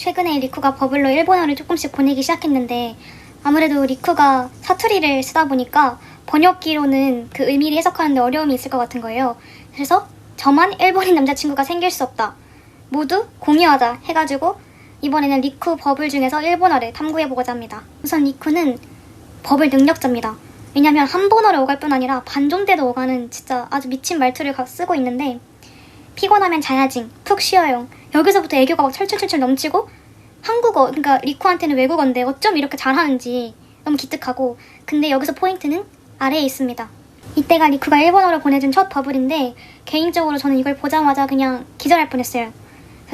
최근에 리쿠가 버블로 일본어를 조금씩 보내기 시작했는데 아무래도 리쿠가 사투리를 쓰다 보니까 번역기로는 그 의미를 해석하는데 어려움이 있을 것 같은 거예요. 그래서 저만 일본인 남자친구가 생길 수 없다. 모두 공유하자 해가지고 이번에는 리쿠 버블 중에서 일본어를 탐구해보고자 합니다. 우선 리쿠는 버블 능력자입니다. 왜냐면 한 번어를 오갈 뿐 아니라 반존대도 오가는 진짜 아주 미친 말투를 가- 쓰고 있는데 피곤하면 자야징, 푹 쉬어요. 여기서부터 애교가 막 철철철철 넘치고 한국어, 그러니까 리쿠한테는 외국어인데 어쩜 이렇게 잘하는지 너무 기특하고 근데 여기서 포인트는 아래에 있습니다. 이때가 리쿠가 일본어로 보내준 첫 버블인데 개인적으로 저는 이걸 보자마자 그냥 기절할 뻔했어요.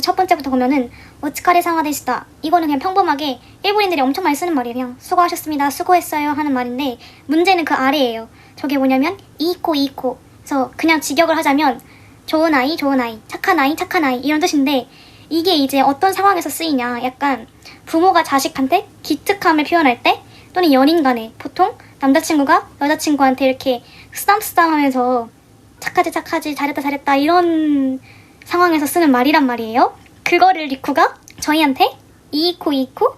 첫 번째부터 보면은 오츠카레 상하데시다. 이거는 그냥 평범하게 일본인들이 엄청 많이 쓰는 말이에요. 그냥 수고하셨습니다. 수고했어요 하는 말인데 문제는 그 아래예요. 저게 뭐냐면 이코 이코. 그래서 그냥 직역을 하자면 좋은 아이, 좋은 아이, 착한 아이, 착한 아이 이런 뜻인데 이게 이제 어떤 상황에서 쓰이냐? 약간 부모가 자식한테 기특함을 표현할 때 또는 연인 간에 보통 남자친구가 여자친구한테 이렇게 쓰담쓰담 하면서 착하지 착하지 잘했다 잘했다 이런 상황에서 쓰는 말이란 말이에요. 그거를 리쿠가 저희한테 이이코 이이코? 하,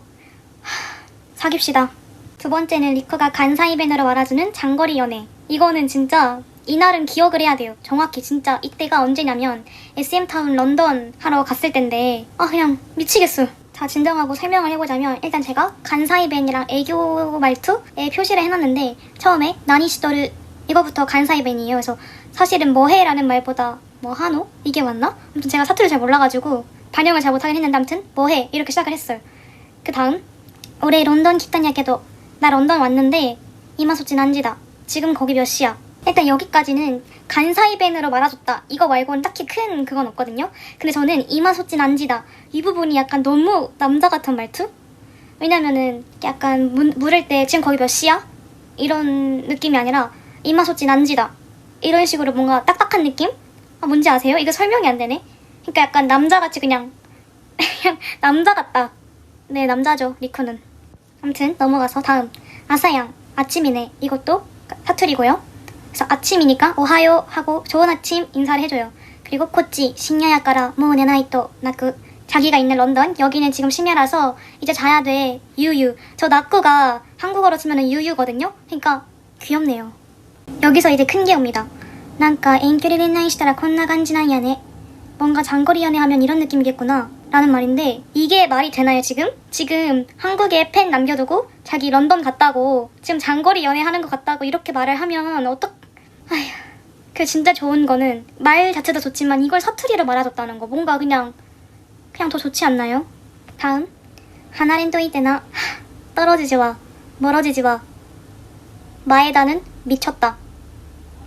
사깁시다. 두 번째는 리쿠가 간사이벤으로 말아주는 장거리 연애. 이거는 진짜 이날은 기억을 해야 돼요. 정확히 진짜 이때가 언제냐면 SM타운 런던 하러 갔을 텐데 아 그냥 미치겠어. 자 진정하고 설명을 해보자면 일단 제가 간사이벤이랑 애교 말투에 표시를 해놨는데 처음에 나니시도르 이거부터 간사이벤이에요. 그래서 사실은 뭐해라는 말보다 뭐 하노? 이게 맞나? 아무튼 제가 사투를 잘 몰라가지고 반영을 잘 못하긴 했는데 아무튼 뭐해 이렇게 시작을 했어요. 그 다음 올해 런던 기타냐게도 나 런던 왔는데 이마소치 난지다. 지금 거기 몇 시야? 일단 여기까지는 간사이벤으로 말아줬다. 이거 말고는 딱히 큰 그건 없거든요. 근데 저는 이마소치 난지다. 이 부분이 약간 너무 남자 같은 말투? 왜냐면은 약간 문, 물을 때 지금 거기 몇 시야? 이런 느낌이 아니라 이마소치 난지다. 이런 식으로 뭔가 딱딱한 느낌? 아, 뭔지 아세요? 이거 설명이 안 되네. 그러니까 약간 남자같이 그냥 그냥 남자 같다. 네, 남자죠. 리쿠는. 아무튼 넘어가서 다음 아사양 아침이네 이것도 사투리고요. 그래서 아침이니까 오하요 하고 좋은 아침 인사를 해줘요. 그리고 코치 신야야까라 모네나이토 나크 자기가 있는 런던 여기는 지금 심야라서 이제 자야 돼 유유 저 나쿠가 한국어로 치면은 유유거든요. 그러니까 귀엽네요. 여기서 이제 큰 게 옵니다. 난까 엔큐리린나이시다라 콘나 간지나이야네 뭔가 장거리 연애 하면 이런 느낌이겠구나 라는 말인데 이게 말이 되나요 지금? 지금 한국에 팬 남겨두고 자기 런던 갔다고 지금 장거리 연애하는 것 같다고 이렇게 말을 하면 어떻게 아휴 그 진짜 좋은 거는 말 자체도 좋지만 이걸 사투리로 말아줬다는 거 뭔가 그냥 그냥 더 좋지 않나요? 다음 하나렌도 이때나 떨어지지 마 멀어지지 마 마에다는 미쳤다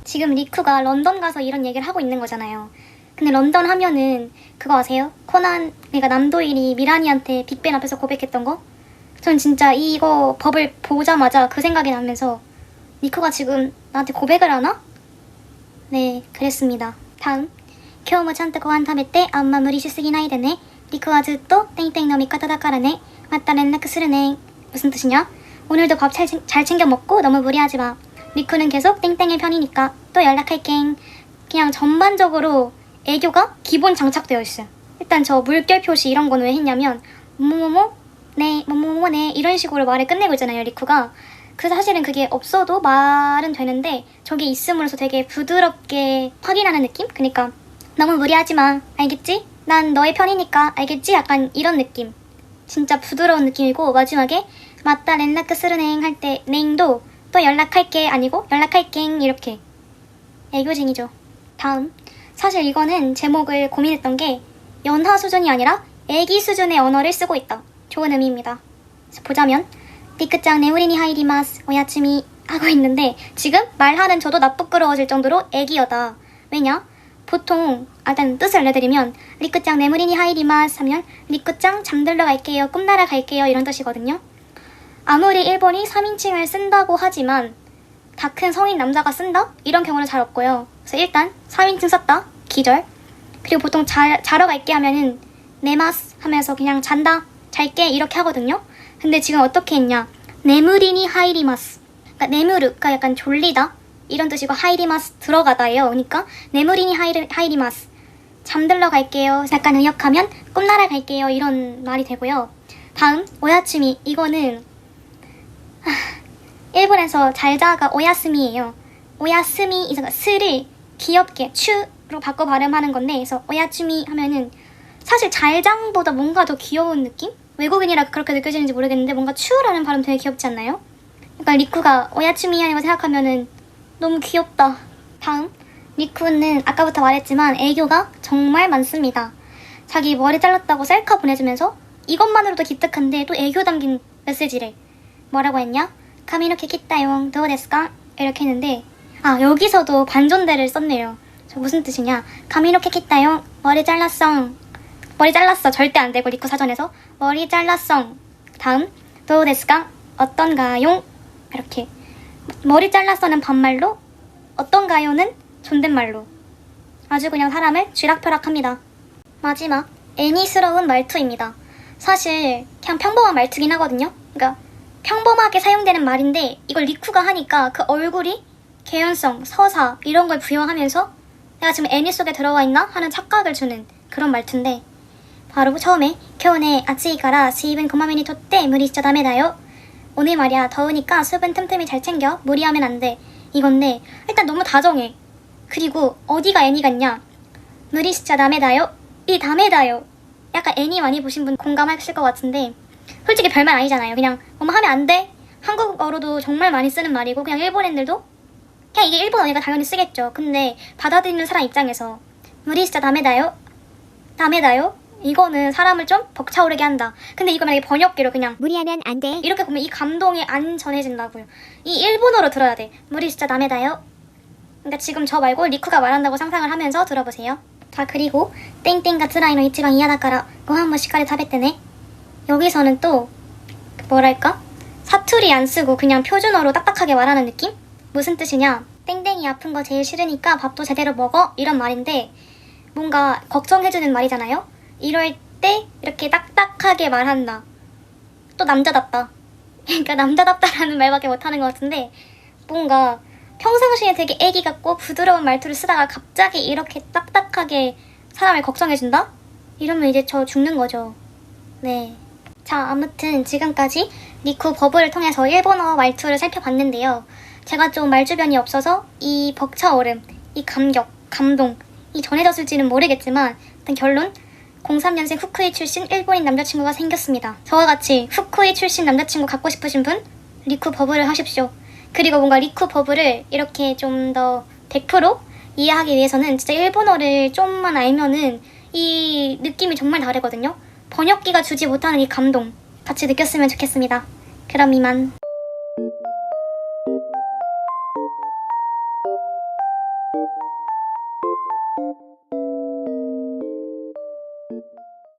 지금 리쿠가 런던 가서 이런 얘기를 하고 있는 거잖아요. 근데 런던 하면은 그거 아세요? 코난 그러니까 남도일이 미라니한테 빅벤 앞에서 고백했던 거? 전 진짜 이거 법을 보자마자 그 생각이 나면서 리쿠가 지금 나한테 고백을 하나? 네, 그랬습니다. 다음. 今日もちゃんとご飯食べてあんま無理しすぎないでね。リクはずっと땡땡の味方だからね。また連絡するね. 무슨 뜻이냐? 오늘도 밥 잘 잘 챙겨 먹고 너무 무리하지 마. 리쿠는 계속 땡땡의 편이니까 또 연락할게. 그냥 전반적으로 애교가 기본 장착되어 있어요. 일단 저 물결 표시 이런 거는 왜 했냐면 뭐뭐뭐 네 뭐뭐뭐 네 이런 식으로 말을 끝내고 있잖아요 리쿠가. 그래서 사실은 그게 없어도 말은 되는데 저게 있음으로써 되게 부드럽게 확인하는 느낌? 그러니까 너무 무리하지 마 알겠지? 난 너의 편이니까 알겠지? 약간 이런 느낌. 진짜 부드러운 느낌이고 마지막에 맞다 렌라크 스르냉 할때 냉도 또 연락할게 아니고 연락할게 이렇게 애교쟁이죠. 다음 사실 이거는 제목을 고민했던 게 연하 수준이 아니라 애기 수준의 언어를 쓰고 있다. 좋은 의미입니다. 보자면 리크짱 네우리니 하이리마스 오야츠미 하고 있는데 지금 말하는 저도 나쁘끄러워질 정도로 애기여다. 왜냐? 보통 아, 일단 뜻을 알려드리면 리크짱 네무리니 하이리마스 하면 리크짱 잠들러 갈게요 꿈나라 갈게요 이런 뜻이거든요. 아무리 일본이 3인칭을 쓴다고 하지만 다 큰 성인 남자가 쓴다? 이런 경우는 잘 없고요. 그래서 일단 3인칭 썼다. 기절. 그리고 보통 자, 자러 갈게 하면은 네마스 하면서 그냥 잔다. 잘게 이렇게 하거든요. 근데 지금 어떻게 했냐? 네무리니 하이리마스. 그러니까 네무르가 약간 졸리다. 이런 뜻이고 하이리마스 들어가다예요. 그러니까 네무리니 하이리, 하이리마스. 잠들러 갈게요. 약간 의역하면 꿈나라 갈게요. 이런 말이 되고요. 다음 오야츠미 이거는 하, 일본에서 잘 자가 오야스미예요. 오야스미 이제 스를 귀엽게 추로 바꿔 발음하는 건데 그래서 오야츠미 하면은 사실 잘장보다 뭔가 더 귀여운 느낌? 외국인이라 그렇게 느껴지는지 모르겠는데 뭔가 추라는 발음 되게 귀엽지 않나요? 그러니까 리쿠가 오야츠미 하는 거 생각하면은 너무 귀엽다. 다음 리쿠는 아까부터 말했지만 애교가 정말 많습니다. 자기 머리 잘랐다고 셀카 보내주면서 이것만으로도 기특한데 또 애교 담긴 메시지를 뭐라고 했냐? 카미노케 키타용 도데스까? 이렇게 했는데 아 여기서도 반존대를 썼네요. 저 무슨 뜻이냐? 카미노케 키타용 머리 잘랐어. 머리 잘랐어 절대 안 되고 리쿠 사전에서 머리 잘랐어. 다음 도데스까? 어떤가용? 이렇게 머리 잘랐어는 반말로 어떤가요는 존댓말로 아주 그냥 사람을 쥐락펴락합니다. 마지막 애니스러운 말투입니다. 사실 그냥 평범한 말투긴 하거든요. 그러니까 평범하게 사용되는 말인데 이걸 리쿠가 하니까 그 얼굴이 개연성, 서사 이런 걸 부여하면서 내가 지금 애니 속에 들어와 있나 하는 착각을 주는 그런 말투인데 바로 처음에 겨우네 아치이 가라 수입은 고마메니 토때 무리 진짜 다메다요. 오늘 말이야 더우니까 수분 틈틈이 잘 챙겨. 무리하면 안 돼. 이건데 일단 너무 다정해. 그리고 어디가 애니 같냐? 무리 진짜 다메다요? 이 다메다요. 약간 애니 많이 보신 분 공감하실 것 같은데 솔직히 별말 아니잖아요. 그냥 엄마 하면 안 돼? 한국어로도 정말 많이 쓰는 말이고 그냥 일본인들도? 그냥 이게 일본 언니가 당연히 쓰겠죠. 근데 받아들이는 사람 입장에서 무리 진짜 다메다요? 다메다요 이거는 사람을 좀 벅차오르게 한다 근데 이거 만약에 번역기로 그냥 무리하면 안 돼. 이렇게 보면 이 감동이 안 전해진다고요. 이 일본어로 들어야 돼. 무리 진짜 남에다요. 그러니까 지금 저 말고 리쿠가 말한다고 상상을 하면서 들어보세요. 자 그리고 땡땡가 트라이노 이치방 이하다까라 고한 모 시카리 타베테네. 여기서는 또 뭐랄까 사투리 안 쓰고 그냥 표준어로 딱딱하게 말하는 느낌? 무슨 뜻이냐? 땡땡이 아픈 거 제일 싫으니까 밥도 제대로 먹어 이런 말인데 뭔가 걱정해주는 말이잖아요. 이럴 때 이렇게 딱딱하게 말한다. 또 남자답다. 그러니까 남자답다라는 말밖에 못하는 것 같은데 뭔가 평상시에 되게 애기 같고 부드러운 말투를 쓰다가 갑자기 이렇게 딱딱하게 사람을 걱정해준다? 이러면 이제 저 죽는 거죠. 네. 자, 아무튼 지금까지 리쿠 버블을 통해서 일본어 말투를 살펴봤는데요. 제가 좀 말주변이 없어서 이 벅차오름, 이 감격, 감동, 이 전해졌을지는 모르겠지만 일단 결론 03년생 후쿠이 출신 일본인 남자친구가 생겼습니다. 저와 같이 후쿠이 출신 남자친구 갖고 싶으신 분 리쿠 버블을 하십시오. 그리고 뭔가 리쿠 버블을 이렇게 좀 더 100% 이해하기 위해서는 진짜 일본어를 좀만 알면은 이 느낌이 정말 다르거든요. 번역기가 주지 못하는 이 감동 같이 느꼈으면 좋겠습니다. 그럼 이만.